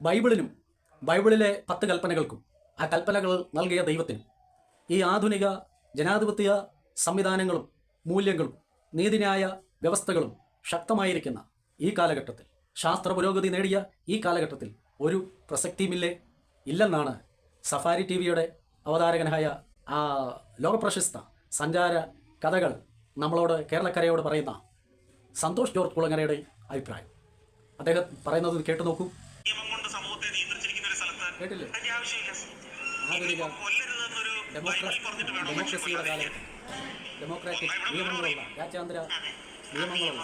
ബൈബിളിനും ബൈബിളിലെ പത്ത് കൽപ്പനകൾക്കും ആ കൽപ്പനകൾ നൽകിയ ദൈവത്തിനും ഈ ആധുനിക ജനാധിപത്യ സംവിധാനങ്ങളും മൂല്യങ്ങളും നീതിന്യായ വ്യവസ്ഥകളും ശക്തമായിരിക്കുന്ന ഈ കാലഘട്ടത്തിൽ ശാസ്ത്ര പുരോഗതി നേടിയ ഈ കാലഘട്ടത്തിൽ ഒരു പ്രസക്തിയുമില്ലേ ഇല്ലെന്നാണ് സഫാരി ടി വിയുടെ അവതാരകനായ ആ ലോകപ്രശസ്ത സഞ്ചാര കഥകൾ നമ്മളോട് കേരളക്കരയോട് പറയുന്ന സന്തോഷ് ജോർജ് കുളങ്ങരയുടെ അഭിപ്രായം. അദ്ദേഹം പറയുന്നത് കേട്ടു നോക്കൂ. കേട്ടില്ലേ? ആധുനിക ഡെമോക്രസിയുടെ കാലഘട്ടം ഡെമോക്രാറ്റിക് നിയമങ്ങളുള്ള രാജ്യാന്തര നിയമങ്ങളുള്ള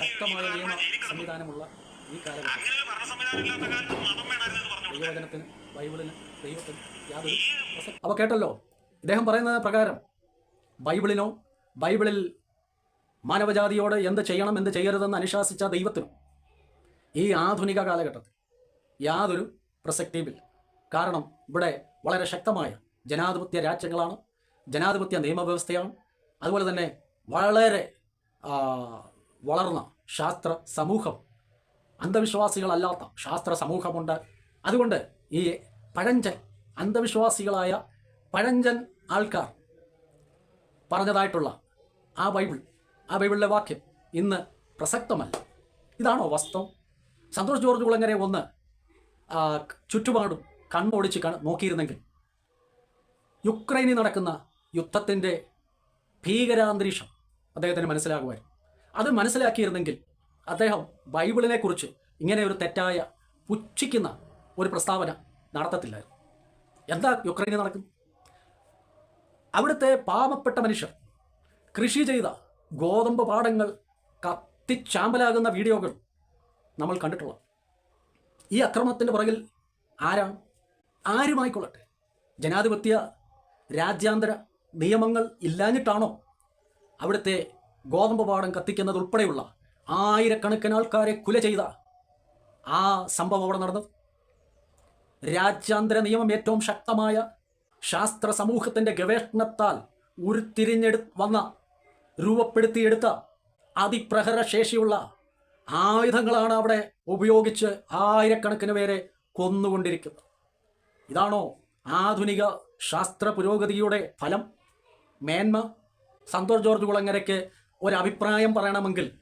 ശക്തമായ നിയമ സംവിധാനമുള്ള ഈ കാലഘട്ടത്തിൽ ദൈവവചനത്തിന് ബൈബിളിന് ദൈവത്തിന് യാതൊരു അവ അപ്പോൾ കേട്ടല്ലോ ഇദ്ദേഹം പറയുന്നത് പ്രകാരം ബൈബിളിനോ ബൈബിളിൽ മാനവജാതിയോട് എന്ത് ചെയ്യണം എന്ത് ചെയ്യരുതെന്ന് അനുശാസിച്ച ദൈവത്തിനും ഈ ആധുനിക കാലഘട്ടത്തിൽ യാതൊരു പ്രസക്തിയുമില്ല കാരണം ഇവിടെ വളരെ ശക്തമായ ജനാധിപത്യ രാജ്യങ്ങളാണ് ജനാധിപത്യ നിയമവ്യവസ്ഥയാണ് അതുപോലെ തന്നെ വളരെ വളർന്ന ശാസ്ത്ര സമൂഹം അന്ധവിശ്വാസികളല്ലാത്ത ശാസ്ത്ര സമൂഹമുണ്ട്. അതുകൊണ്ട് ഈ പഴഞ്ചൻ അന്ധവിശ്വാസികളായ പഴഞ്ചൻ ആൾക്കാർ പറഞ്ഞതായിട്ടുള്ള ആ ബൈബിൾ ആ ബൈബിളിലെ വാക്യം ഇന്ന് പ്രസക്തമല്ല. ഇതാണോ വസ്തു സന്തോഷ് ജോർജ് കുളങ്ങരെ ഒന്ന് ചുറ്റുപാടും കണ്ണോടിച്ച് കണ് നോക്കിയിരുന്നെങ്കിൽ യുക്രൈനിൽ നടക്കുന്ന യുദ്ധത്തിന്റെ ഭീകരാന്തരീക്ഷം അദ്ദേഹത്തിന് മനസ്സിലാകുമായിരുന്നു. അത് മനസ്സിലാക്കിയിരുന്നെങ്കിൽ അദ്ദേഹം ബൈബിളിനെക്കുറിച്ച് ഇങ്ങനെ ഒരു തെറ്റായ പുച്ഛിക്കുന്ന ഒരു പ്രസ്താവന നടത്തത്തില്ലായിരുന്നു. എന്താ യുക്രൈനിൽ നടക്കും അവിടുത്തെ പാവപ്പെട്ട മനുഷ്യർ കൃഷി ചെയ്ത ഗോതമ്പ് പാടങ്ങൾ കത്തിച്ചാമ്പലാകുന്ന വീഡിയോകൾ നമ്മൾ കണ്ടിട്ടുള്ളത് ഈ അക്രമത്തിന്റെ പുറകിൽ ആരാണ്? ആരുമായിക്കൊള്ളട്ടെ? ജനാധിപത്യ രാജ്യാന്തര നിയമങ്ങൾ ഇല്ലാഞ്ഞിട്ടാണോ അവിടുത്തെ ഗോതമ്പ് പാടം കത്തിക്കുന്നത് ഉൾപ്പെടെയുള്ള ആയിരക്കണക്കിന് ആൾക്കാരെ കുല ചെയ്ത ആ സംഭവം അവിടെ നടന്നത്? രാജ്യാന്തര നിയമം ഏറ്റവും ശക്തമായ ശാസ്ത്ര സമൂഹത്തിന്റെ ഗവേഷണത്താൽ ഉരുത്തിരിഞ്ഞെടു വന്ന രൂപപ്പെടുത്തിയെടുത്ത അതിപ്രഹര ശേഷിയുള്ള ആയുധങ്ങളാണ് അവിടെ ഉപയോഗിച്ച് ആയിരക്കണക്കിന് പേരെ കൊന്നുകൊണ്ടിരിക്കുന്നത്. ഇതാണോ ആധുനിക ശാസ്ത്ര പുരോഗതിയുടെ ഫലം? മേന്മ? സന്തോഷ് ജോർജ് കുളങ്ങരയ്ക്ക് ഒരഭിപ്രായം പറയണമെങ്കിൽ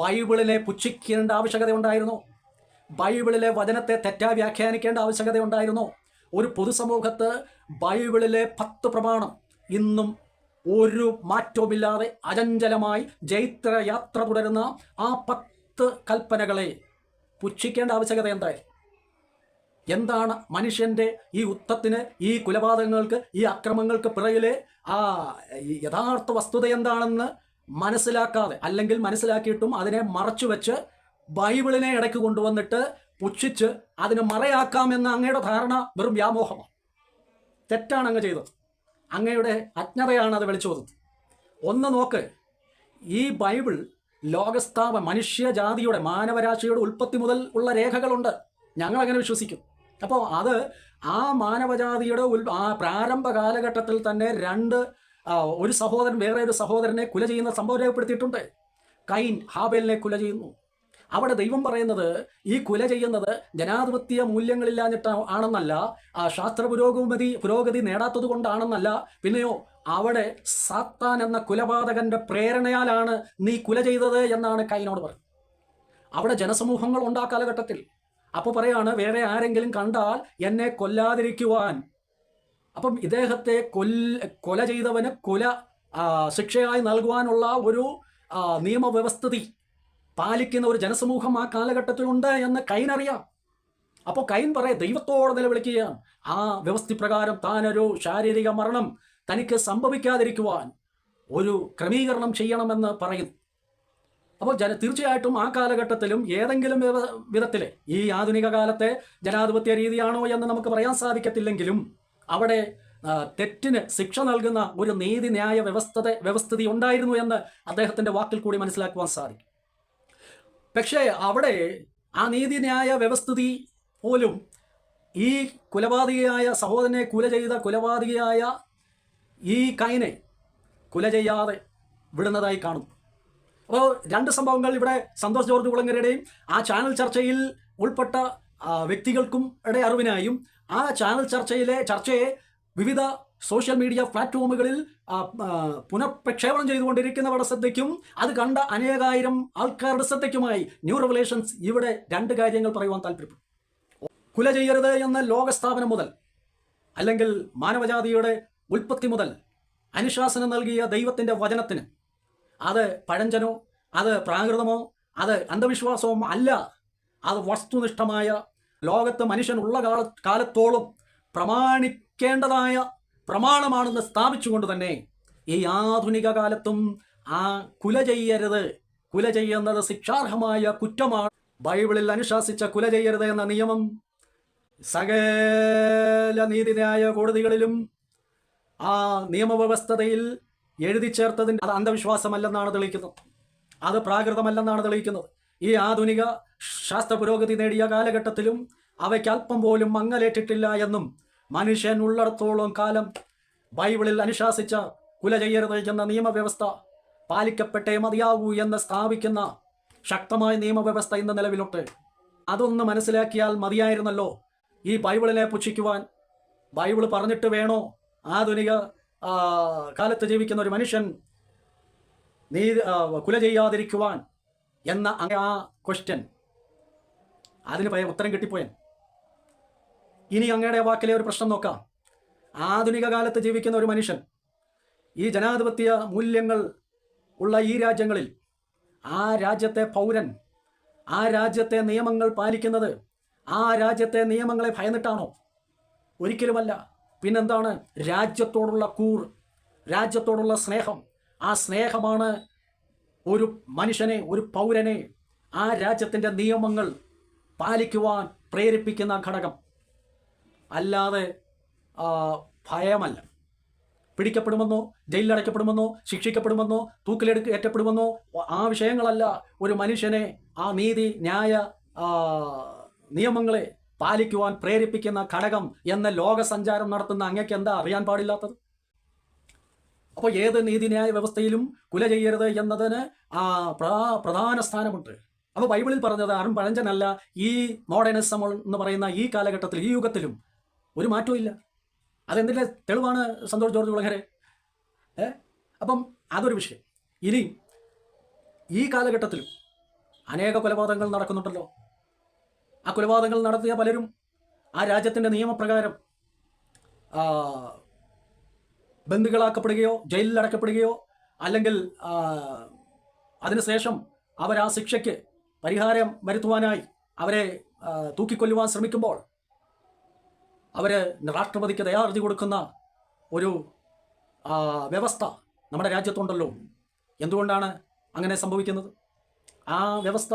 ബൈബിളിനെ പുച്ഛിക്കേണ്ട ആവശ്യകത ഉണ്ടായിരുന്നോ? ബൈബിളിലെ വചനത്തെ തെറ്റായി വ്യാഖ്യാനിക്കേണ്ട ആവശ്യകത ഉണ്ടായിരുന്നോ? ഒരു പൊതുസമൂഹത്ത് ബൈബിളിലെ പത്ത് പ്രമാണം ഇന്നും ഒരു മാറ്റവുമില്ലാതെ അചഞ്ചലമായി ജൈത്രയാത്ര തുടരുന്ന ആ പത്ത് കൽപ്പനകളെ പുച്ഛിക്കേണ്ട ആവശ്യകത എന്തായി? എന്താണ് മനുഷ്യന്റെ ഈ ഉത്തത്തിന് ഈ കുലപാതകങ്ങൾക്ക് ഈ അക്രമങ്ങൾക്ക് പിറകിലെ ആ യഥാർത്ഥ വസ്തുത എന്താണെന്ന് മനസ്സിലാക്കാതെ അല്ലെങ്കിൽ മനസ്സിലാക്കിയിട്ടും അതിനെ മറച്ചു വെച്ച് ബൈബിളിനെ ഇടയ്ക്ക് കൊണ്ടുവന്നിട്ട് പുച്ഛിച്ച് അതിനെ മറയാക്കാമെന്ന അങ്ങയുടെ ധാരണ വെറും വ്യാമോഹമാണ്. തെറ്റാണ് അങ്ങ് ചെയ്തത്. അങ്ങയുടെ അജ്ഞതയാണ് അത് വിളിച്ചു ഒന്ന് നോക്ക് ഈ ബൈബിൾ ലോകസ്ഥാപ മനുഷ്യജാതിയുടെ മാനവരാശിയുടെ ഉൽപ്പത്തി മുതൽ ഉള്ള രേഖകളുണ്ട്. ഞങ്ങൾ അങ്ങനെ വിശ്വസിക്കും. അപ്പോൾ അത് ആ മാനവജാതിയുടെ ഉൽ ആ പ്രാരംഭ കാലഘട്ടത്തിൽ തന്നെ രണ്ട് ഒരു സഹോദരൻ വേറെ ഒരു സഹോദരനെ കുല ചെയ്യുന്ന സംഭവം രേഖപ്പെടുത്തിയിട്ടുണ്ട്. കൈൻ ഹാബേലിനെ കുല ചെയ്യുന്നു. അവിടെ ദൈവം പറയുന്നത് ഈ കുല ചെയ്യുന്നത് ജനാധിപത്യ മൂല്യങ്ങളില്ലാഞ്ഞിട്ട് ആണെന്നല്ല ആ ശാസ്ത്ര പുരോഗതി പുരോഗതി നേടാത്തത് കൊണ്ടാണെന്നല്ല. പിന്നെയോ അവിടെ സാത്താൻ എന്ന കുലപാതകന്റെ പ്രേരണയാലാണ് നീ കുല ചെയ്തത് എന്നാണ് കൈനോട് പറഞ്ഞത്. അവിടെ ജനസമൂഹങ്ങൾ ഉണ്ട് ആ കാലഘട്ടത്തിൽ. അപ്പോൾ പറയാണ് വേറെ ആരെങ്കിലും കണ്ടാൽ എന്നെ കൊല്ലാതിരിക്കുവാൻ. അപ്പം ഇദ്ദേഹത്തെ കൊല്ല കൊല ചെയ്തവന് കൊല ശിക്ഷയായി നൽകുവാനുള്ള ഒരു നിയമവ്യവസ്ഥിതി പാലിക്കുന്ന ഒരു ജനസമൂഹം ആ കാലഘട്ടത്തിലുണ്ട് എന്ന് കൈനറിയാം. അപ്പോൾ കൈൻ പറയാം ദൈവത്തോട് നിലവിളിക്കുകയാണ്. ആ വ്യവസ്ഥിപ്രകാരം താനൊരു ശാരീരിക മരണം തനിക്ക് സംഭവിക്കാതിരിക്കുവാൻ ഒരു ക്രമീകരണം ചെയ്യണമെന്ന് പറയുന്നു. അപ്പോൾ ജന തീർച്ചയായിട്ടും ആ കാലഘട്ടത്തിലും ഏതെങ്കിലും വിധ- വിധത്തിലെ ഈ ആധുനിക കാലത്തെ ജനാധിപത്യ രീതിയാണോ എന്ന് നമുക്ക് പറയാൻ സാധിക്കത്തില്ലെങ്കിലും അവിടെ തെറ്റിന് ശിക്ഷ നൽകുന്ന ഒരു നീതി ന്യായ വ്യവസ്ഥത വ്യവസ്ഥിതി ഉണ്ടായിരുന്നു എന്ന് അദ്ദേഹത്തിന്റെ വാക്കിൽ കൂടി മനസ്സിലാക്കുവാൻ സാധിക്കും. പക്ഷേ അവിടെ ആ നീതി ന്യായ വ്യവസ്ഥിതി പോലും ഈ കുലപാതകയായ സഹോദരനെ കുല ചെയ്ത കുലപാതകയായ ഈ കൈനെ കുല ചെയ്യാതെ വിടുന്നതായി കാണുന്നു. അപ്പോൾ രണ്ട് സംഭവങ്ങൾ ഇവിടെ സന്തോഷ് ജോർജ് കുളങ്ങരയുടെയും ആ ചാനൽ ചർച്ചയിൽ ഉൾപ്പെട്ട വ്യക്തികൾക്കും ഇടെ അറിവിനായും ആ ചാനൽ ചർച്ചയിലെ ചർച്ചയെ വിവിധ സോഷ്യൽ മീഡിയ പ്ലാറ്റ്ഫോമുകളിൽ പുനഃപ്രക്ഷേപണം ചെയ്തുകൊണ്ടിരിക്കുന്നവരുടെ ശ്രദ്ധയ്ക്കും അത് കണ്ട അനേകായിരം ആൾക്കാരുടെ ശ്രദ്ധയ്ക്കുമായി ന്യൂ റെവലേഷൻസ് ഇവിടെ രണ്ട് കാര്യങ്ങൾ പറയുവാൻ താല്പര്യപ്പെടും കുല ചെയ്യരുത് എന്ന ലോകസ്ഥാപനം മുതൽ അല്ലെങ്കിൽ മാനവജാതിയുടെ ഉൽപ്പത്തി മുതൽ അനുശാസനം നൽകിയ ദൈവത്തിന്റെ വചനത്തിന്. അത് പഴഞ്ചനോ അത് പ്രാകൃതമോ അത് അന്ധവിശ്വാസവും അല്ല. അത് വസ്തുനിഷ്ഠമായ ലോകത്ത് മനുഷ്യനുള്ള കാല കാലത്തോളം പ്രമാണിക്കേണ്ടതായ പ്രമാണമാണെന്ന് സ്ഥാപിച്ചുകൊണ്ട് തന്നെ ഈ ആധുനിക കാലത്തും ആ കുല ചെയ്യരുത്. കുല ചെയ്യുന്നത് ശിക്ഷാർഹമായ കുറ്റമാണ്. ബൈബിളിൽ അനുശാസിച്ച കുല ചെയ്യരുത് എന്ന നിയമം സകല നീതിന്യായ കോടതികളിലും ആ നിയമവ്യവസ്ഥതയിൽ എഴുതി ചേർത്തതിന്റെ അത് അന്ധവിശ്വാസമല്ലെന്നാണ് തെളിയിക്കുന്നത്. അത് പ്രാകൃതമല്ലെന്നാണ് തെളിയിക്കുന്നത്. ഈ ആധുനിക ശാസ്ത്ര പുരോഗതി നേടിയ കാലഘട്ടത്തിലും അവയ്ക്ക് അല്പം പോലും മങ്ങലേറ്റിട്ടില്ല എന്നും മനുഷ്യൻ ഉള്ളിടത്തോളം കാലം ബൈബിളിൽ അനുശാസിച്ച കുല ചെയ്യരുത് എന്ന നിയമവ്യവസ്ഥ പാലിക്കപ്പെട്ടേ മതിയാകൂ എന്ന് സ്ഥാപിക്കുന്ന ശക്തമായ നിയമവ്യവസ്ഥ ഇന്ന് നിലവിലുണ്ട്. അതൊന്ന് മനസ്സിലാക്കിയാൽ മതിയായിരുന്നല്ലോ. ഈ ബൈബിളിനെ പുച്ഛിക്കുവാൻ ബൈബിൾ പറഞ്ഞിട്ട് വേണോ? ആധുനിക കാലത്ത് ജീവിക്കുന്ന ഒരു മനുഷ്യൻ നീ കുല ചെയ്യാതിരിക്കുവാൻ എന്ന ആ ക്വസ്റ്റ്യൻ അതിന് പയ ഉത്തരം കിട്ടിപ്പോയൻ ഇനി അങ്ങയുടെ വാക്കിലെ ഒരു പ്രശ്നം നോക്കാം. ആധുനിക കാലത്ത് ജീവിക്കുന്ന ഒരു മനുഷ്യൻ ഈ ജനാധിപത്യ മൂല്യങ്ങൾ ഉള്ള ഈ രാജ്യങ്ങളിൽ ആ രാജ്യത്തെ പൗരൻ ആ രാജ്യത്തെ നിയമങ്ങൾ പാലിക്കുന്നത് ആ രാജ്യത്തെ നിയമങ്ങളെ ഭയന്നിട്ടാണോ? ഒരിക്കലുമല്ല. പിന്നെന്താണ്? രാജ്യത്തോടുള്ള കൂർ രാജ്യത്തോടുള്ള സ്നേഹം. ആ സ്നേഹമാണ് ഒരു മനുഷ്യനെ ഒരു പൗരനെ ആ രാജ്യത്തിന്റെ നിയമങ്ങൾ പാലിക്കുവാൻ പ്രേരിപ്പിക്കുന്ന ഘടകം. അല്ലാതെ ഭയമല്ല. പിടിക്കപ്പെടുമെന്നോ ജയിലിലടയ്ക്കപ്പെടുമെന്നോ ശിക്ഷിക്കപ്പെടുമെന്നോ തൂക്കിലെടുക്ക് ഏറ്റപ്പെടുമെന്നോ ആ വിഷയങ്ങളല്ല ഒരു മനുഷ്യനെ ആ നീതി ന്യായ നിയമങ്ങളെ പാലിക്കുവാൻ പ്രേരിപ്പിക്കുന്ന ഘടകം എന്ന ലോകസഞ്ചാരം നടത്തുന്ന അങ്ങക്ക് എന്താ അറിയാൻ പാടില്ലാത്തത്? അപ്പോൾ ഏത് നീതിന്യായ വ്യവസ്ഥയിലും കുല ചെയ്യരുത് എന്നതിന് പ്രധാന സ്ഥാനമുണ്ട്. അപ്പോൾ ബൈബിളിൽ പറഞ്ഞത് അരുൺ പഴഞ്ചനല്ല ഈ മോഡേണിസം എന്ന് പറയുന്ന ഈ കാലഘട്ടത്തിൽ ഈ യുഗത്തിലും ഒരു മാറ്റവും ഇല്ല. അതെന്തിന്റെ തെളിവാണ് സന്തോഷ് ജോർജ് കുളങ്ങരെ ഏ? അപ്പം അതൊരു വിഷയം. ഇനി ഈ കാലഘട്ടത്തിലും അനേക കൊലപാതകങ്ങൾ നടക്കുന്നുണ്ടല്ലോ. ആ കൊലപാതകങ്ങൾ നടത്തിയ പലരും ആ രാജ്യത്തിന്റെ നിയമപ്രകാരം ബന്ധുക്കളാക്കപ്പെടുകയോ ജയിലിൽ അടക്കപ്പെടുകയോ അല്ലെങ്കിൽ അതിനുശേഷം അവർ ആ ശിക്ഷയ്ക്ക് പരിഹാരം വരുത്തുവാനായി അവരെ തൂക്കിക്കൊല്ലുവാൻ ശ്രമിക്കുമ്പോൾ അവർ രാഷ്ട്രപതിക്ക് ദയാർജി കൊടുക്കുന്ന ഒരു വ്യവസ്ഥ നമ്മുടെ രാജ്യത്തുണ്ടല്ലോ. എന്തുകൊണ്ടാണ് അങ്ങനെ സംഭവിക്കുന്നത്? ആ വ്യവസ്ഥ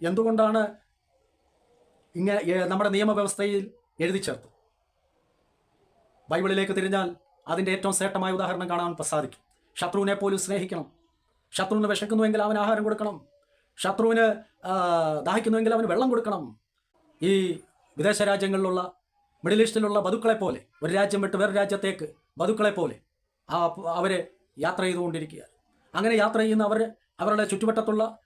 എന്തുകൊണ്ടാണ് ഇങ്ങനെ നമ്മുടെ നിയമവ്യവസ്ഥയിൽ എഴുതി ചേർത്തു. ബൈബിളിലേക്ക് തിരിഞ്ഞാൽ അതിന്റെ ഏറ്റവും ശ്രേഷ്ഠമായ ഉദാഹരണം കാണാൻ സാധിക്കും. ശത്രുവിനെ പോലും സ്നേഹിക്കണം. ശത്രുവിന് വിശക്കുന്നുവെങ്കിൽ അവന് ആഹാരം കൊടുക്കണം. ശത്രുവിന് ദാഹിക്കുന്നുവെങ്കിൽ അവന് വെള്ളം കൊടുക്കണം. ഈ വിദേശ രാജ്യങ്ങളിലുള്ള മിഡിൽ ഈസ്റ്റിലുള്ള ബതുക്കളെ പോലെ ഒരു രാജ്യം വിട്ട് വേറെ രാജ്യത്തേക്ക് ബതുക്കളെ പോലെ അവരെ യാത്ര ചെയ്തുകൊണ്ടിരിക്കുക അങ്ങനെ യാത്ര ചെയ്യുന്ന അവർ അവരുടെ ചുറ്റുവട്ടത്തുള്ള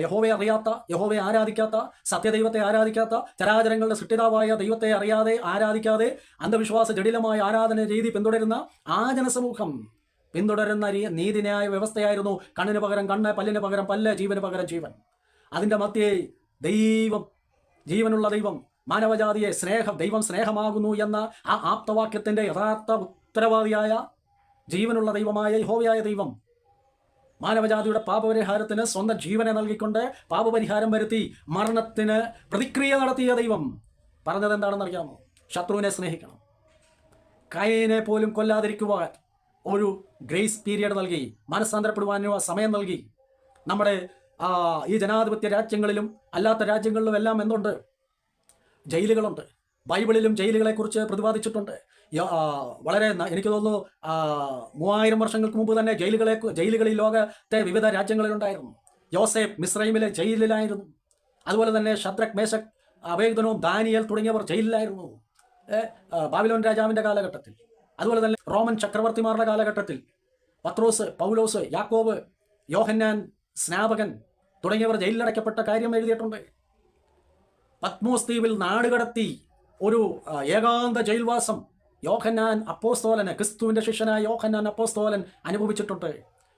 യഹോവയെ അറിയാത്ത യഹോവയെ ആരാധിക്കാത്ത സത്യദൈവത്തെ ആരാധിക്കാത്ത ചരാചരങ്ങളുടെ സൃഷ്ടിതാവായ ദൈവത്തെ അറിയാതെ ആരാധിക്കാതെ അന്ധവിശ്വാസ ജടിലമായ ആരാധന രീതി പിന്തുടരുന്ന ആ ജനസമൂഹം പിന്തുടരുന്ന നീതിന്യായ വ്യവസ്ഥയായിരുന്നു കണ്ണിന് പകരം കണ്ണ് പല്ലിന് പകരം പല്ല് ജീവന് പകരം ജീവൻ. അതിന്റെ മധ്യേ ദൈവം ജീവനുള്ള ദൈവം മാനവജാതിയെ സ്നേഹം ദൈവം സ്നേഹമാകുന്നു എന്ന ആ ആപ്തവാക്യത്തിന്റെ യഥാർത്ഥ ഉത്തരവാദിയായ ജീവനുള്ള ദൈവമായ യഹോവയായ ദൈവം മാനവജാതിയുടെ പാപപരിഹാരത്തിന് സ്വന്തം ജീവനെ നൽകിക്കൊണ്ട് പാപപരിഹാരം വരുത്തി മരണത്തിന് പ്രതിക്രിയ നടത്തിയ ദൈവം. പറഞ്ഞത് എന്താണെന്ന് അറിയാമോ ശത്രുവിനെ സ്നേഹിക്കണം. കയനെ പോലും കൊല്ലാതിരിക്കുവാൻ ഒരു ഗ്രേസ് പീരിയഡ് നൽകി മനസ്സാന്തരപ്പെടുവാനുള്ള സമയം നൽകി. നമ്മുടെ ഈ ജനാധിപത്യ രാജ്യങ്ങളിലും അല്ലാത്ത രാജ്യങ്ങളിലും എല്ലാം എന്തുണ്ട്? ജയിലുകളുണ്ട്. ബൈബിളിലും ജയിലുകളെക്കുറിച്ച് പ്രതിപാദിച്ചിട്ടുണ്ട്. വളരെ എനിക്ക് തോന്നുന്നു മൂവായിരം വർഷങ്ങൾക്ക് മുമ്പ് തന്നെ ജയിലുകളെ ജയിലുകളിൽ ലോകത്തെ വിവിധ രാജ്യങ്ങളിലുണ്ടായിരുന്നു. യോസേഫ് മിസ്രൈമിലെ ജയിലിലായിരുന്നു. അതുപോലെ തന്നെ ഷദ്രക് മേശക് അവേദനവും ദാനിയൽ തുടങ്ങിയവർ ജയിലിലായിരുന്നു. ബാബിലോൻ രാജാവിന്റെ കാലഘട്ടത്തിൽ. അതുപോലെ തന്നെ റോമൻ ചക്രവർത്തിമാരുടെ കാലഘട്ടത്തിൽ. പത്രോസ് പൗലോസ് യാക്കോബ് യോഹന്നാൻ സ്നാപകൻ തുടങ്ങിയവർ ജയിലിലടയ്ക്കപ്പെട്ട കാര്യം എഴുതിയിട്ടുണ്ട്. പത്മോസ് ദ്വീപിൽ നാടുകടത്തി ഒരു ഏകാന്ത ജയിൽവാസം യോഹന്നാൻ അപ്പോസ്തോലന് ക്രിസ്തുവിന്റെ ശിഷ്യനായ യോഹന്നാൻ അപ്പോസ്തോലൻ അനുഭവിച്ചിട്ടുണ്ട്.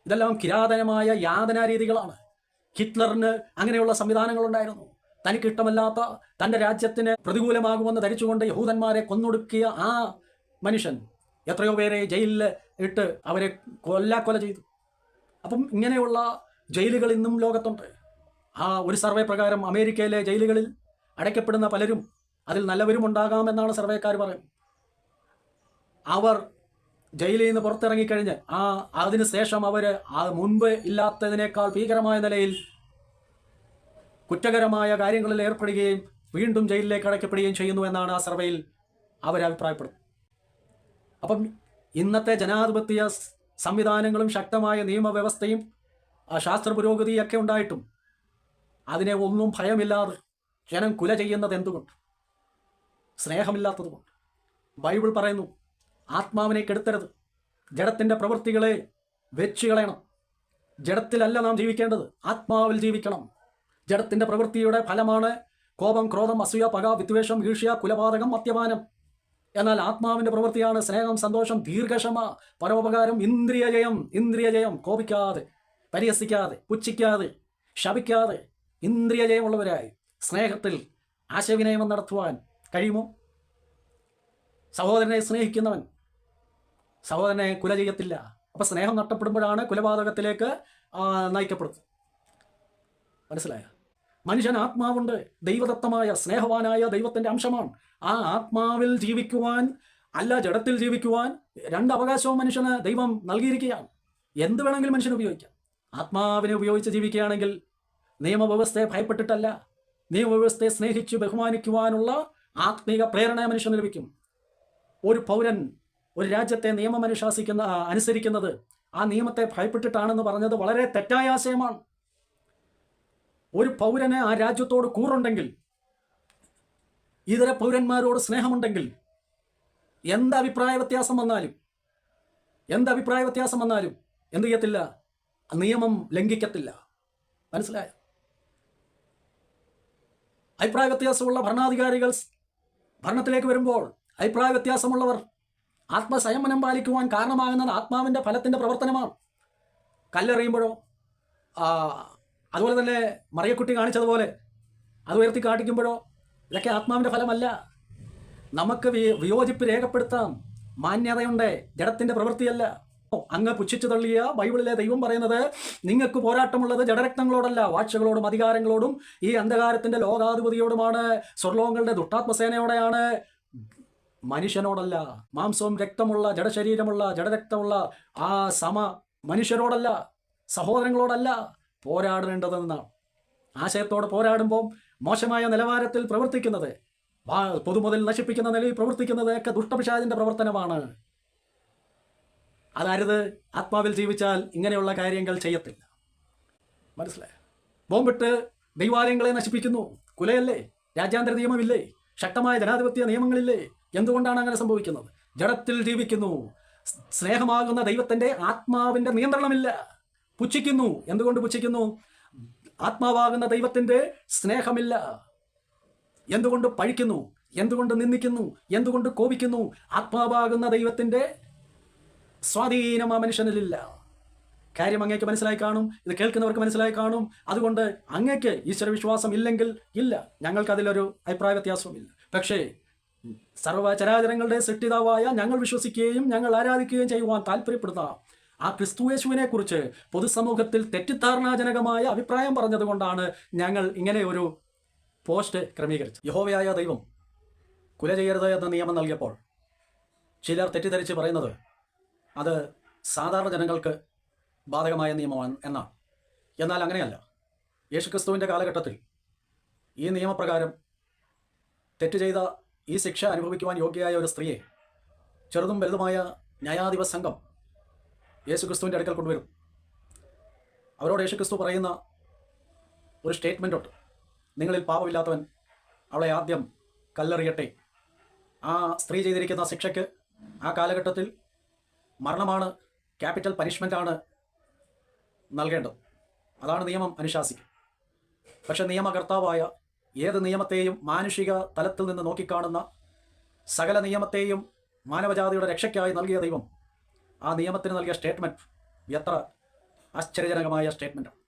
ഇതെല്ലാം കിരാതനമായ യാതനാ രീതികളാണ് ഹിറ്റ്ലറിന് അങ്ങനെയുള്ള സംവിധാനങ്ങളുണ്ടായിരുന്നു. തനിക്ക് ഇഷ്ടമല്ലാത്ത തന്റെ രാജ്യത്തിന് പ്രതികൂലമാകുമെന്ന് ധരിച്ചുകൊണ്ട് യഹൂദന്മാരെ കൊന്നൊടുക്കിയ ആ മനുഷ്യൻ എത്രയോ പേരെ ജയിലിൽ ഇട്ട് അവരെ കൊല്ലാക്കൊല ചെയ്തു. അപ്പം ഇങ്ങനെയുള്ള ജയിലുകൾ ഇന്നും ലോകത്തുണ്ട്. ആ ഒരു സർവേ പ്രകാരം അമേരിക്കയിലെ ജയിലുകളിൽ അടയ്ക്കപ്പെടുന്ന പലരും അതിൽ നല്ലവരും ഉണ്ടാകാമെന്നാണ് സർവേക്കാർ പറയുന്നത്. അവർ ജയിലിൽ നിന്ന് പുറത്തിറങ്ങിക്കഴിഞ്ഞ് ആ അതിനുശേഷം അവർ മുൻപ് ഇല്ലാത്തതിനേക്കാൾ ഭീകരമായ നിലയിൽ കുറ്റകരമായ കാര്യങ്ങളിൽ ഏർപ്പെടുകയും വീണ്ടും ജയിലിലേക്ക് അടയ്ക്കപ്പെടുകയും ചെയ്യുന്നു എന്നാണ് ആ സർവേയിൽ അവരഭിപ്രായപ്പെടുന്നത് അപ്പം ഇന്നത്തെ ജനാധിപത്യ സംവിധാനങ്ങളും ശക്തമായ നിയമവ്യവസ്ഥയും ശാസ്ത്ര പുരോഗതിയൊക്കെ ഉണ്ടായിട്ടും അതിനെ ഒന്നും ഭയമില്ലാതെ ജനം കുല ചെയ്യുന്നത് എന്തുകൊണ്ട്? സ്നേഹമില്ലാത്തതുകൊണ്ട്. ബൈബിൾ പറയുന്നു ആത്മാവിനെ കെടുത്തരുത്. ജഡത്തിന്റെ പ്രവൃത്തികളെ വെച്ച് കളയണം. ജഡത്തിലല്ല നാം ജീവിക്കേണ്ടത് ആത്മാവിൽ ജീവിക്കണം. ജഡത്തിന്റെ പ്രവൃത്തിയുടെ ഫലമാണ് കോപം ക്രോധം അസൂയ പക വിദ്വേഷം ഈർഷ്യ കുലപാതകം മദ്യപാനം എന്നാൽ ആത്മാവിന്റെ പ്രവൃത്തിയാണ് സ്നേഹം സന്തോഷം ദീർഘക്ഷമ പരോപകാരം ഇന്ദ്രിയജയം. ഇന്ദ്രിയജയം കോപിക്കാതെ പരിഹസിക്കാതെ പുച്ഛിക്കാതെ ശപിക്കാതെ ഇന്ദ്രിയജയമുള്ളവരായി സ്നേഹത്തിൽ ആശയവിനിമയം നടത്തുവാൻ കഴിയുമോ? സഹോദരനെ സ്നേഹിക്കുന്നവൻ. സഹോദരനെ കുല ചെയ്യത്തില്ല. അപ്പം സ്നേഹം നഷ്ടപ്പെടുമ്പോഴാണ് കുലപാതകത്തിലേക്ക് നയിക്കപ്പെടുന്നത്. മനസ്സിലായ? മനുഷ്യൻ ആത്മാവുണ്ട്. ദൈവദത്തമായ സ്നേഹവാനായ ദൈവത്തിന്റെ അംശമാണ്. ആ ആത്മാവിൽ ജീവിക്കുവാൻ അല്ല ജഡത്തിൽ ജീവിക്കുവാൻ രണ്ട് അവകാശവും മനുഷ്യന് ദൈവം നൽകിയിരിക്കുകയാണ്. എന്ത് വേണമെങ്കിലും മനുഷ്യന് ഉപയോഗിക്കാം. ആത്മാവിനെ ഉപയോഗിച്ച് ജീവിക്കുകയാണെങ്കിൽ നിയമവ്യവസ്ഥയെ ഭയപ്പെട്ടിട്ടല്ല. നിയമവ്യവസ്ഥയെ സ്നേഹിച്ച് ബഹുമാനിക്കുവാനുള്ള ആത്മീക പ്രേരണ മനുഷ്യന് ലഭിക്കും. ഒരു പൗരൻ ഒരു രാജ്യത്തെ നിയമം അനുശാസിക്കുന്ന അനുസരിക്കുന്നത് ആ നിയമത്തെ ഭയപ്പെട്ടിട്ടാണെന്ന് പറഞ്ഞത് വളരെ തെറ്റായ ആശയമാണ്. ഒരു പൗരന് ആ രാജ്യത്തോട് കൂറുണ്ടെങ്കിൽ ഇതര പൗരന്മാരോട് സ്നേഹമുണ്ടെങ്കിൽ എന്ത് അഭിപ്രായ വ്യത്യാസം വന്നാലും എന്ത് അഭിപ്രായ വ്യത്യാസം വന്നാലും എന്ത് ചെയ്യത്തില്ല? നിയമം ലംഘിക്കത്തില്ല. മനസ്സിലായോ? അഭിപ്രായ വ്യത്യാസമുള്ള ഭരണാധികാരികൾ ഭരണത്തിലേക്ക് വരുമ്പോൾ അഭിപ്രായ വ്യത്യാസമുള്ളവർ ആത്മസംയമനം പാലിക്കുവാൻ കാരണമാകുന്നത് ആത്മാവിന്റെ ഫലത്തിന്റെ പ്രവർത്തനമാണ്. കല്ലെറിയുമ്പോഴോ അതുപോലെ തന്നെ മറിയക്കുട്ടി കാണിച്ചതുപോലെ അത് ഉയർത്തി കാട്ടിക്കുമ്പോഴോ ഇതൊക്കെ ആത്മാവിന്റെ ഫലമല്ല. നമുക്ക് വിയോജിപ്പ് രേഖപ്പെടുത്താം. മാന്യതയുണ്ട് ജഡത്തിന്റെ പ്രവൃത്തിയല്ല. അങ്ങ് പുച്ഛിച്ചു തള്ളിയ ബൈബിളിലെ ദൈവം പറയുന്നത് നിങ്ങൾക്ക് പോരാട്ടമുള്ളത് ജഡരക്തങ്ങളോടല്ല വാഴ്ചകളോടും അധികാരങ്ങളോടും ഈ അന്ധകാരത്തിന്റെ ലോകാധിപതിയോടുമാണ് സ്വർലോകങ്ങളുടെ ദുഷ്ടാത്മസേനയോടെയാണ്. മനുഷ്യനോടല്ല മാംസവും രക്തമുള്ള ജഡശരീരമുള്ള ജഡരക്തമുള്ള ആ സമ മനുഷ്യരോടല്ല സഹോദരങ്ങളോടല്ല പോരാടേണ്ടതെന്നാണ്. ആശയത്തോട് പോരാടുമ്പോൾ മോശമായ നിലവാരത്തിൽ പ്രവർത്തിക്കുന്നത് പൊതുമുതൽ നശിപ്പിക്കുന്ന നിലയിൽ പ്രവർത്തിക്കുന്നത് ഒക്കെ ദുഷ്ടപിശാചിന്റെ പ്രവർത്തനമാണ്. അതായത് ആത്മാവിൽ ജീവിച്ചാൽ ഇങ്ങനെയുള്ള കാര്യങ്ങൾ ചെയ്യത്തില്ല. മനസ്സിലായോ? ബോംബിട്ട് ദൈവാലയങ്ങളെ നശിപ്പിക്കുന്നു. കുലയല്ലേ? രാജ്യാന്തര നിയമമില്ലേ? ശക്തമായ ജനാധിപത്യ നിയമങ്ങളില്ലേ? എന്തുകൊണ്ടാണ് അങ്ങനെ സംഭവിക്കുന്നത്? ജഡത്തിൽ ജീവിക്കുന്നു. സ്നേഹമാകുന്ന ദൈവത്തിന്റെ ആത്മാവിന്റെ നിയന്ത്രണമില്ല. പുച്ഛിക്കുന്നു. എന്തുകൊണ്ട് പുച്ഛിക്കുന്നു? ആത്മാവാകുന്ന ദൈവത്തിന്റെ സ്നേഹമില്ല. എന്തുകൊണ്ട് പഴിക്കുന്നു? എന്തുകൊണ്ട് നിന്ദിക്കുന്നു? എന്തുകൊണ്ട് കോപിക്കുന്നു? ആത്മാവാകുന്ന ദൈവത്തിന്റെ സ്വാധീനം ആ മനുഷ്യനിലില്ല. കാര്യം അങ്ങേക്ക് മനസ്സിലായി കാണും ഇത് കേൾക്കുന്നവർക്ക് മനസ്സിലായി കാണും. അതുകൊണ്ട് അങ്ങേക്ക് ഈശ്വരവിശ്വാസം ഇല്ലെങ്കിൽ ഇല്ല. ഞങ്ങൾക്ക് അതിലൊരു അഭിപ്രായ വ്യത്യാസവുമില്ല. പക്ഷേ സർവചരാചരങ്ങളുടെ സൃഷ്ടിതാവായ ഞങ്ങൾ വിശ്വസിക്കുകയും ഞങ്ങൾ ആരാധിക്കുകയും ചെയ്യുവാൻ താല്പര്യപ്പെടുന്ന ആ ക്രിസ്തുയേശുവിനെ കുറിച്ച് പൊതുസമൂഹത്തിൽ തെറ്റിദ്ധാരണാജനകമായ അഭിപ്രായം പറഞ്ഞതുകൊണ്ടാണ് ഞങ്ങൾ ഇങ്ങനെ ഒരു പോസ്റ്റ് ക്രമീകരിച്ചത്. യഹോവയായ ദൈവം കുല ചെയ്യരുത് എന്ന നിയമം നൽകിയപ്പോൾ ചിലർ തെറ്റിദ്ധരിച്ച് പറയുന്നത് അത് സാധാരണ ജനങ്ങൾക്ക് ബാധകമായ നിയമമാണ് എന്നാണ്. എന്നാൽ അങ്ങനെയല്ല. യേശുക്രിസ്തുവിന്റെ കാലഘട്ടത്തിൽ ഈ നിയമപ്രകാരം തെറ്റ് ചെയ്ത ഈ ശിക്ഷ അനുഭവിക്കുവാൻ യോഗ്യയായ ഒരു സ്ത്രീയെ ചെറുതും വലുതുമായ ന്യായാധിപ സംഘം യേശുക്രിസ്തുവിന്റെ അടുക്കൽ കൊണ്ടുവരും. അവരോട് യേശുക്രിസ്തു പറയുന്ന ഒരു സ്റ്റേറ്റ്മെന്റ് ഉണ്ട്. നിങ്ങളിൽ പാപമില്ലാത്തവൻ അവളെ ആദ്യം കല്ലെറിയട്ടെ. ആ സ്ത്രീ ചെയ്തിരിക്കുന്ന ശിക്ഷയ്ക്ക് ആ കാലഘട്ടത്തിൽ മരണമാണ് ക്യാപിറ്റൽ പനിഷ്മെന്റാണ് നൽകേണ്ടത്. അതാണ് നിയമം അനുശാസിക്കും. പക്ഷെ നിയമകർത്താവായ ഏത് നിയമത്തെയും മാനുഷിക തലത്തിൽ നിന്ന് നോക്കിക്കാണുന്ന സകല നിയമത്തെയും മാനവജാതിയുടെ രക്ഷയ്ക്കായി നൽകിയ ദൈവം ആ നിയമത്തിന് നൽകിയ സ്റ്റേറ്റ്മെന്റ് എത്ര ആശ്ചര്യജനകമായ സ്റ്റേറ്റ്മെന്റാണ്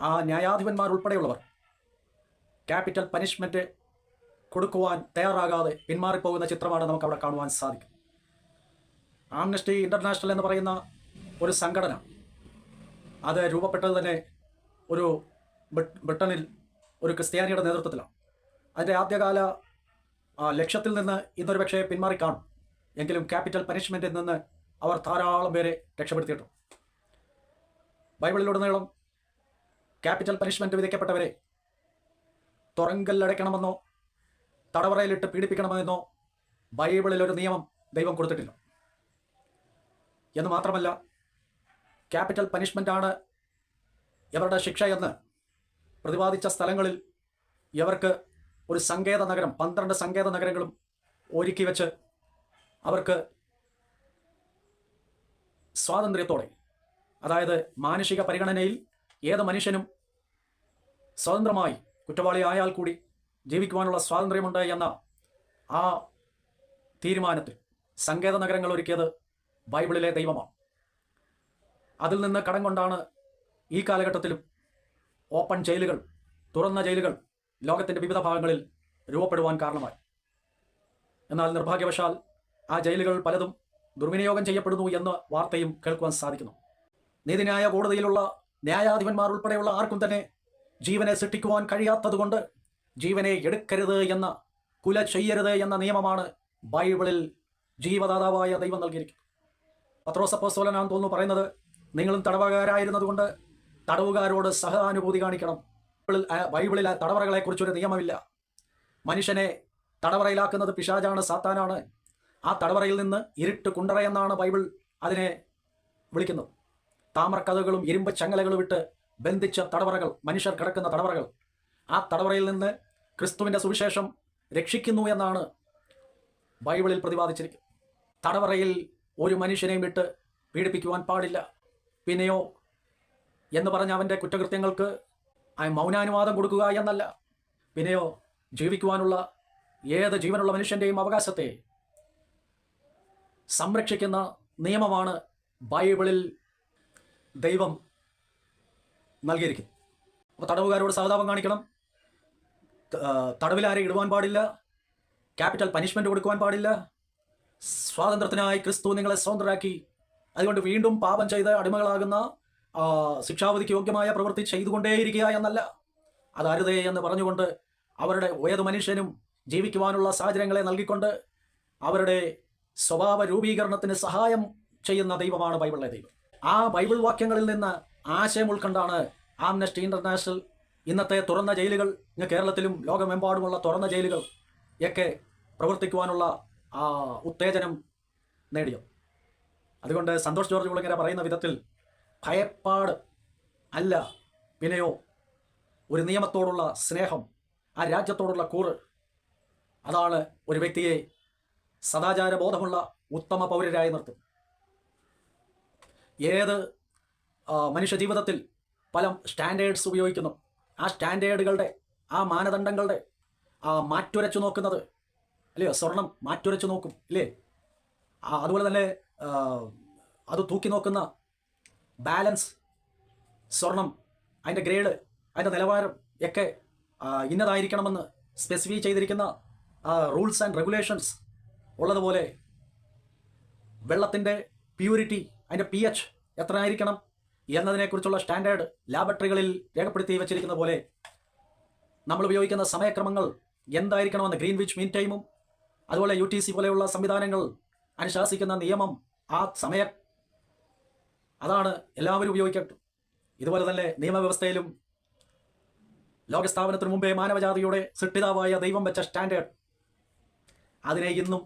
ആ ന്യായാധിപന്മാർ ഉൾപ്പെടെയുള്ളവർ ക്യാപിറ്റൽ പനിഷ്മെന്റ് കൊടുക്കുവാൻ തയ്യാറാകാതെ പിന്മാറിപ്പോകുന്ന ചിത്രമാണ് നമുക്ക് അവിടെ കാണുവാൻ സാധിക്കും. ആംനസ്റ്റി ഇന്റർനാഷണൽ എന്ന് പറയുന്ന ഒരു സംഘടന. അത് രൂപപ്പെട്ടത് തന്നെ ഒരു ബ്രിട്ടനിൽ ഒരു ക്രിസ്ത്യാനിയുടെ നേതൃത്വത്തിലാണ്. അതിന്റെ ആദ്യകാല ലക്ഷ്യത്തിൽ നിന്ന് ഇന്നൊരു പക്ഷേ പിന്മാറി കാണും. എങ്കിലും ക്യാപിറ്റൽ പനിഷ്മെന്റിൽ നിന്ന് അവർ ധാരാളം പേരെ രക്ഷപ്പെടുത്തിയിട്ടുണ്ട്. ബൈബിളിലുടനീളം ക്യാപിറ്റൽ പനിഷ്മെന്റ് വിധിക്കപ്പെട്ടവരെ തുറങ്കല്ലടയ്ക്കണമെന്നോ തടവറയിലിട്ട് പീഡിപ്പിക്കണമെന്നോ ബൈബിളിൽ ഒരു നിയമം ദൈവം കൊടുത്തിട്ടില്ല. എന്ന് മാത്രമല്ല ക്യാപിറ്റൽ പനിഷ്മെന്റാണ് ഇവരുടെ ശിക്ഷ എന്ന് പ്രതിപാദിച്ച സ്ഥലങ്ങളിൽ ഇവർക്ക് ഒരു സങ്കേത നഗരം പന്ത്രണ്ട് സങ്കേത നഗരങ്ങളും ഒരുക്കി വെച്ച് അവർക്ക് സ്വാതന്ത്ര്യത്തോടെ അതായത് മാനുഷിക പരിഗണനയിൽ ഏത് മനുഷ്യനും സ്വതന്ത്രമായി കുറ്റവാളിയായാൽ കൂടി ജീവിക്കുവാനുള്ള സ്വാതന്ത്ര്യമുണ്ട് എന്ന ആ തീരുമാനത്തിൽ സങ്കേത നഗരങ്ങൾ ഒരുക്കിയത് ബൈബിളിലെ ദൈവമാണ്. അതിൽ നിന്ന് കടം കൊണ്ടാണ് ഈ കാലഘട്ടത്തിലും ഓപ്പൺ ജയിലുകൾ തുറന്ന ജയിലുകൾ ലോകത്തിന്റെ വിവിധ ഭാഗങ്ങളിൽ രൂപപ്പെടുവാൻ കാരണമായി. എന്നാൽ നിർഭാഗ്യവശാൽ ആ ജയിലുകൾ പലതും ദുർവിനിയോഗം ചെയ്യപ്പെടുന്നു എന്ന വാർത്തയും കേൾക്കുവാൻ സാധിക്കുന്നു. നീതിന്യായ കോടതിയിലുള്ള ന്യായാധിപന്മാർ ഉൾപ്പെടെയുള്ള ആർക്കും തന്നെ ജീവനെ സൃഷ്ടിക്കുവാൻ കഴിയാത്തതുകൊണ്ട് ജീവനെ എടുക്കരുത് എന്ന കുല ചെയ്യരുത് എന്ന നിയമമാണ് ബൈബിളിൽ ജീവദാതാവായ ദൈവം നൽകിയിരിക്കുന്നത്. പത്രോസപ്പോസ്തോലനാന്ന് തോന്നുന്നു പറയുന്നത്. നിങ്ങളും തടവുകാരായിരുന്നതുകൊണ്ട് തടവുകാരോട് സഹാനുഭൂതി കാണിക്കണം. ബൈബിളിൽ ബൈബിളിൽ തടവറകളെക്കുറിച്ചൊരു നിയമമില്ല. മനുഷ്യനെ തടവറയിലാക്കുന്നത് പിശാചാണ് സാത്താനാണ്. ആ തടവറയിൽ നിന്ന് ഇരുട്ട് കുണ്ടറ എന്നാണ് ബൈബിൾ അതിനെ വിളിക്കുന്നത്. താമരക്കഥകളും ഇരുമ്പ് ചങ്ങലകളും ഇട്ട് ബന്ധിച്ച തടവറകൾ മനുഷ്യർ കിടക്കുന്ന തടവറകൾ. ആ തടവറയിൽ നിന്ന് ക്രിസ്തുവിന്റെ സുവിശേഷം രക്ഷിക്കുന്നു എന്നാണ് ബൈബിളിൽ പ്രതിപാദിച്ചിരിക്കുന്നത്. തടവറയിൽ ഒരു മനുഷ്യനെയും വിട്ട് പീഡിപ്പിക്കുവാൻ പാടില്ല. പിന്നെയോ എന്ന് പറഞ്ഞ അവന്റെ കുറ്റകൃത്യങ്ങൾക്ക് മൗനാനുവാദം കൊടുക്കുക എന്നല്ല. പിന്നെയോ ജീവിക്കുവാനുള്ള ഏത് ജീവനുള്ള മനുഷ്യന്റെയും അവകാശത്തെ സംരക്ഷിക്കുന്ന നിയമമാണ് ബൈബിളിൽ ദൈവം നൽകിയിരിക്കുന്നത്. അപ്പോൾ തടവുകാരോട് സഹതാപം കാണിക്കണം. തടവിലാരെ ഇടുവാൻ പാടില്ല. ക്യാപിറ്റൽ പനിഷ്മെന്റ് കൊടുക്കുവാൻ പാടില്ല. സ്വാതന്ത്ര്യത്തിനായി ക്രിസ്തു നിങ്ങളെ സ്വതന്ത്രരാക്കി. അതുകൊണ്ട് വീണ്ടും പാപം ചെയ്ത് അടിമകളാകുന്ന ശിക്ഷാവധിക്ക് യോഗ്യമായ പ്രവൃത്തി ചെയ്തുകൊണ്ടേയിരിക്കുക എന്നല്ല. അതരുതേ എന്ന് പറഞ്ഞുകൊണ്ട് അവരുടെ ഏത് മനുഷ്യനും ജീവിക്കുവാനുള്ള സാഹചര്യങ്ങളെ നൽകിക്കൊണ്ട് അവരുടെ സ്വഭാവ രൂപീകരണത്തിന് സഹായം ചെയ്യുന്ന ദൈവമാണ് ബൈബിളിലെ ദൈവം. ആ ബൈബിൾ വാക്യങ്ങളിൽ നിന്ന് ആശയം ഉൾക്കൊണ്ടാണ് ആംനസ്റ്റി ഇന്റർനാഷണൽ ഇന്നത്തെ തുറന്ന ജയിലുകൾ ഇന്ന് കേരളത്തിലും ലോകമെമ്പാടുമുള്ള തുറന്ന ജയിലുകൾ ഒക്കെ പ്രവർത്തിക്കുവാനുള്ള ഉത്തേജനം നേടിയത് അതുകൊണ്ട് സന്തോഷ് ജോർജ് കുളങ്ങര പറയുന്ന വിധത്തിൽ ഭയപ്പാട് അല്ല പിന്നെയോ ഒരു നിയമത്തോടുള്ള സ്നേഹം ആ രാജ്യത്തോടുള്ള കൂറ്. അതാണ് ഒരു വ്യക്തിയെ സദാചാര ബോധമുള്ള ഉത്തമ പൗരരായി നിർത്തും. ഏത് മനുഷ്യജീവിതത്തിൽ മനുഷ്യ ജീവിതത്തിൽ പല സ്റ്റാൻഡേർഡ്സ് ഉപയോഗിക്കുന്നു. ആ സ്റ്റാൻഡേർഡുകളുടെ ആ മാനദണ്ഡങ്ങളുടെ ആ മാറ്റുരച്ചു നോക്കുന്നത് അല്ലയോ സ്വർണം മാറ്റുരച്ചു നോക്കും ഇല്ലേ? അതുപോലെ തന്നെ അത് തൂക്കി നോക്കുന്ന ബാലൻസ് സ്വർണം അതിന്റെ ഗ്രേഡ് അതിന്റെ നിലവാരം ഒക്കെ ഇന്നതായിരിക്കണമെന്ന് സ്പെസിഫൈ ചെയ്തിരിക്കുന്ന റൂൾസ് ആൻഡ് റെഗുലേഷൻസ് ഉള്ളതുപോലെ വെള്ളത്തിന്റെ പ്യൂരിറ്റി അതിന്റെ പി എച്ച് എത്ര ആയിരിക്കണം എന്നതിനെക്കുറിച്ചുള്ള സ്റ്റാൻഡേർഡ് ലാബറട്ടറികളിൽ രേഖപ്പെടുത്തി വെച്ചിരിക്കുന്ന പോലെ നമ്മൾ ഉപയോഗിക്കുന്ന സമയക്രമങ്ങൾ എന്തായിരിക്കണമെന്ന് ഗ്രീൻവിച്ച് മീൻ ടൈമും അതുപോലെ യു ടി സി പോലെയുള്ള സംവിധാനങ്ങൾ അനുശാസിക്കുന്ന നിയമം ആ സമയ അതാണ് എല്ലാവരും ഉപയോഗിക്കട്ടെ. ഇതുപോലെ തന്നെ നിയമവ്യവസ്ഥയിലും ലോകസ്ഥാപനത്തിനു മുമ്പേ മാനവജാതിയുടെ സൃഷ്ടിതാവായ ദൈവം വെച്ച സ്റ്റാൻഡേർഡ്. അതിനെ ഇന്നും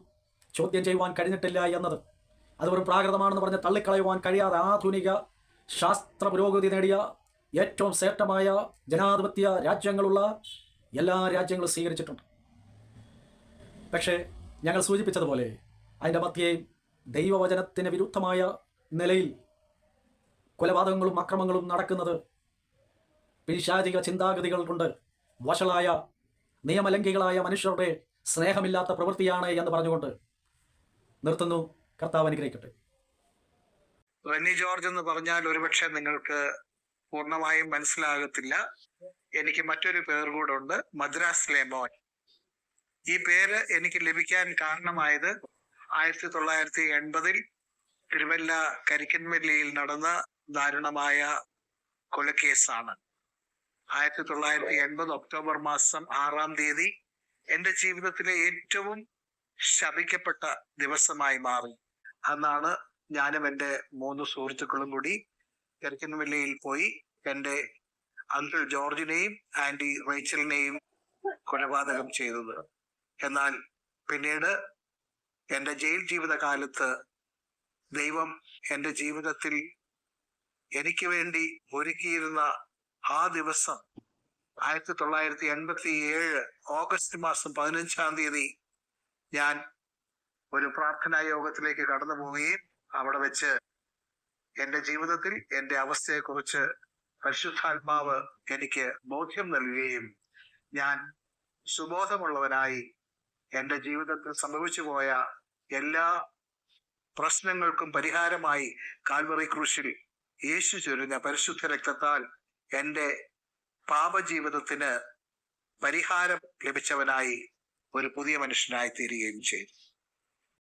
ചോദ്യം ചെയ്യുവാൻ കഴിഞ്ഞിട്ടില്ല എന്നത്. അത് വെറും പ്രാകൃതമാണെന്ന് പറഞ്ഞ് തള്ളിക്കളയുവാൻ കഴിയാതെ ആധുനിക ശാസ്ത്ര പുരോഗതി നേടിയ ഏറ്റവും ശ്രേഷ്ഠമായ ജനാധിപത്യ രാജ്യങ്ങളുള്ള എല്ലാ രാജ്യങ്ങളും സ്വീകരിച്ചിട്ടുണ്ട്. പക്ഷേ ഞങ്ങൾ സൂചിപ്പിച്ചതുപോലെ അതിന്റെ മധ്യേ ദൈവവചനത്തിന് വിരുദ്ധമായ നിലയിൽ കൊലപാതകങ്ങളും അക്രമങ്ങളും നടക്കുന്നത് പിശാചിക ചിന്താഗതികൾ കൊണ്ട് വഷളായ നിയമലംഘികളായ മനുഷ്യരുടെ സ്നേഹമില്ലാത്ത പ്രവൃത്തിയാണ് എന്ന് പറഞ്ഞുകൊണ്ട് നിർത്തുന്നു. കർത്താവ് അനുഗ്രഹിക്കട്ടെ. റെന്നി ജോർജ് എന്ന് പറഞ്ഞാൽ ഒരുപക്ഷെ നിങ്ങൾക്ക് പൂർണമായും മനസ്സിലാകത്തില്ല. എനിക്ക് മറ്റൊരു പേർ കൂടെ ഉണ്ട്. മദ്രാസ് ലേമോൻ ഈ പേര് എനിക്ക് ലഭിക്കാൻ കാരണമായത് ആയിരത്തി തൊള്ളായിരത്തി എൺപതിൽ തിരുവല്ല കരിക്കൻവല്ലിയിൽ നടന്ന ദാരുണമായ കൊലക്കേസാണ്. ആയിരത്തി തൊള്ളായിരത്തി എൺപത് ഒക്ടോബർ മാസം ആറാം തീയതി എന്റെ ജീവിതത്തിലെ ഏറ്റവും ശപിക്കപ്പെട്ട ദിവസമായി മാറി. അന്നാണ് ഞാനും എന്റെ മൂന്ന് സുഹൃത്തുക്കളും കൂടി കരിക്കൻവല്ലിയിൽ പോയി എന്റെ അങ്കിൾ ജോർജിനെയും ആന്റി റേച്ചലിനെയും കൊലപാതകം ചെയ്തത്. എന്നാൽ പിന്നീട് എന്റെ ജയിൽ ജീവിതകാലത്ത് ദൈവം എന്റെ ജീവിതത്തിൽ എനിക്ക് വേണ്ടി ഒരുക്കിയിരുന്ന ആ ദിവസം ആയിരത്തി തൊള്ളായിരത്തി എൺപത്തി ഏഴ് ഓഗസ്റ്റ് മാസം പതിനഞ്ചാം തീയതി ഞാൻ ഒരു പ്രാർത്ഥനാ യോഗത്തിലേക്ക് കടന്നു പോവുകയും അവിടെ വെച്ച് എന്റെ ജീവിതത്തിൽ എന്റെ അവസ്ഥയെക്കുറിച്ച് പരിശുദ്ധാത്മാവ് എനിക്ക് ബോധ്യം നൽകുകയും ഞാൻ സുബോധമുള്ളവനായി എന്റെ ജീവിതത്തിൽ സംഭവിച്ചു പോയ എല്ലാ പ്രശ്നങ്ങൾക്കും പരിഹാരമായി കാൽവറി ക്രൂശിൽ യേശു ചൊരിഞ്ഞ പരിശുദ്ധ രക്തത്താൽ എന്റെ പാപജീവിതത്തിന് പരിഹാരം ലഭിച്ചവനായി ഒരു പുതിയ മനുഷ്യനായി തീരുകയും ചെയ്തു.